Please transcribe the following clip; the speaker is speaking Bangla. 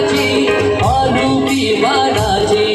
বানাজি আলু কি বানাজি